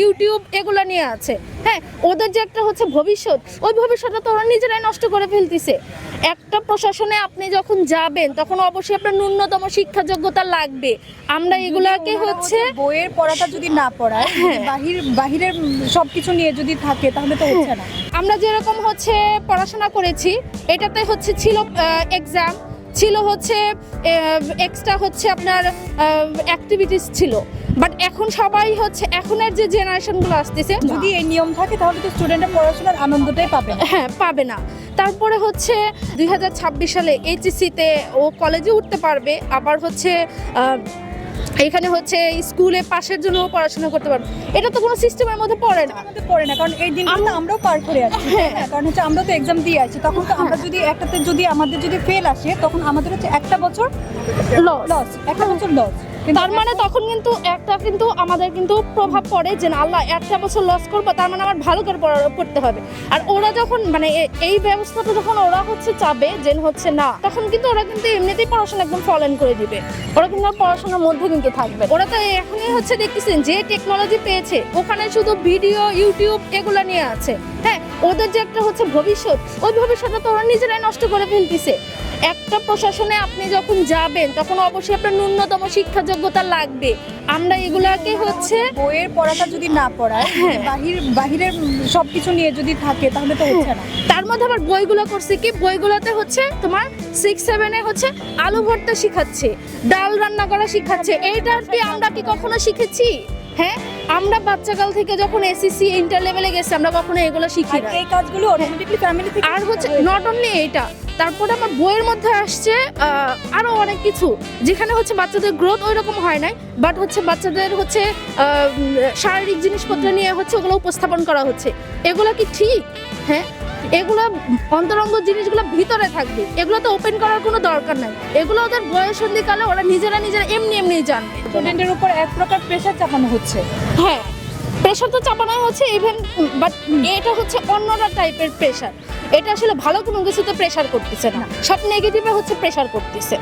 YouTube এগুলো নিয়ে আছে। হ্যাঁ ওদের যে একটা হচ্ছে ভবিষ্যৎ ওই ভবিষ্যৎটা তো ওরা নিজেরাই নষ্ট করে ফেলতেছে। একটা প্রশাসনে আপনি যখন যাবেন তখন অবশ্যই আপনার ন্যূনতম শিক্ষা যোগ্যতা লাগবে। আমরা এগুলাকে হচ্ছে বইয়ের পড়াটা যদি না পড়ায় হ্যাঁ। বাহির বাহিরের সবকিছু নিয়ে যদি থাকে তাহলে তো হচ্ছে না। আমরা যেরকম হচ্ছে পড়াশোনা করেছি এটাতে হচ্ছে ছিল এক্সাম ছিল হচ্ছে এক্সট্রা হচ্ছে আপনার অ্যাক্টিভিটিস ছিল। বাট এখন সবাই হচ্ছে এখনের যে জেনারেশনগুলো আসতেছে যদি এই নিয়ম থাকে তাহলে তো স্টুডেন্টের পড়াশোনার আনন্দটাই পাবে হ্যাঁ পাবে না। তারপরে হচ্ছে দু হাজার ছাব্বিশ সালে এইচএসসিতে ও কলেজে উঠতে পারবে আবার হচ্ছে এখানে হচ্ছে স্কুলে পাশের জন্য পড়াশোনা করতে পারবে। এটা তো কোনো সিস্টেমের মধ্যে পড়ে না। আমাদের পড়ে না কারণ এই দিনগুলো আমরাও পার করে আছি। হ্যাঁ। হ্যাঁ কারণ হচ্ছে আমরা তো এক্সাম দিয়ে আছি তখন তো আমরা যদি একটাতে যদি আমাদের যদি ফেল আসে তখন আমাদের হচ্ছে একটা বছর লস লস একটা বছর লস তার মানে তখন কিন্তু একটা কিন্তু আমাদের কিন্তু প্রভাব পড়ে যে না, আল্লাহ একটা বছর লস করব, তার মানে আমার ভালো করে পড়া- পড়তে হবে। আর ওরা যখন মানে এই ব্যবস্থাটা যখন ওরা হচ্ছে চাবে যে হচ্ছে না, তখন কিন্তু ওরা কিন্তু এমনিতেই পড়াশোনা একদম ফলেন করে দিবে। ওরা কিন্তু পড়াশোনার মধ্যে কিন্তু থাকবে ওরা তো এখনই হচ্ছে দেখতেছেন যে টেকনোলজি পেয়েছে, ওখানে শুধু ভিডিও ইউটিউব এগুলো নিয়ে আছে। হ্যাঁ ওদের যে একটা হচ্ছে ভবিষ্যৎ, ওই ভবিষ্যৎটা তো ওরা নিজেরাই নষ্ট করে ফেলতেছে। একটা প্রশাসনে আপনি যখন যাবেন তখন অবশ্যই আপনার ন্যূনতম শিক্ষা যোগ্যতা লাগবে। আমরা এগুলাকে হচ্ছে বইয়ের পড়াটা যদি না পড়ায় হ্যাঁ। বাহির বাহিরের সবকিছু নিয়ে যদি থাকে তাহলে তো হচ্ছে না। তার মধ্যে আবার বইগুলো করছে কি? বইগুলোতে হচ্ছে তোমার সিক্স সেভেনে হচ্ছে আলু ভর্তা শিখাচ্ছে ডাল রান্না করা শিখাচ্ছে। এইটা কি আমরা কি কখনো শিখেছি? হ্যাঁ আমরা বাচ্চাকাল থেকে যখন এসএসসি ইন্টার লেভেলে গেছি আমরা কখনো এগুলো শিখি না। এই কাজগুলো অটোমেটিকলি ফ্যামিলি থেকে আর হচ্ছে নট অনলি এইটা তারপরে আমার বইয়ের মধ্যে আসছে আহ, আরও অনেক কিছু যেখানে হচ্ছে বাচ্চাদের গ্রোথ ওই রকম হয় নাই বাট হচ্ছে বাচ্চাদের হচ্ছে শারীরিক জিনিসপত্র নিয়ে হচ্ছে ওগুলো উপস্থাপন করা হচ্ছে। এগুলো কি ঠিক? হ্যাঁ এগুলো অন্তরঙ্গ জিনিসগুলো ভিতরে থাকবে। এগুলো তো ওপেন করার কোনো দরকার নাই। এগুলো ওদের বয়স সন্ধিকালে ওরা নিজেরা নিজেরা এমনি এমনি জানবে। স্টুডেন্টের উপর এক প্রকার প্রেশার চাপানো হচ্ছে। হ্যাঁ প্রেশার তো চাপানো হচ্ছে ইভেন বাট এটা হচ্ছে অন্যরা টাইপের প্রেশার এটা আসলে ভালো কোনো কিছুতে প্রেশার করতেছে না। সব নেগেটিভে হচ্ছে প্রেশার করতেছে।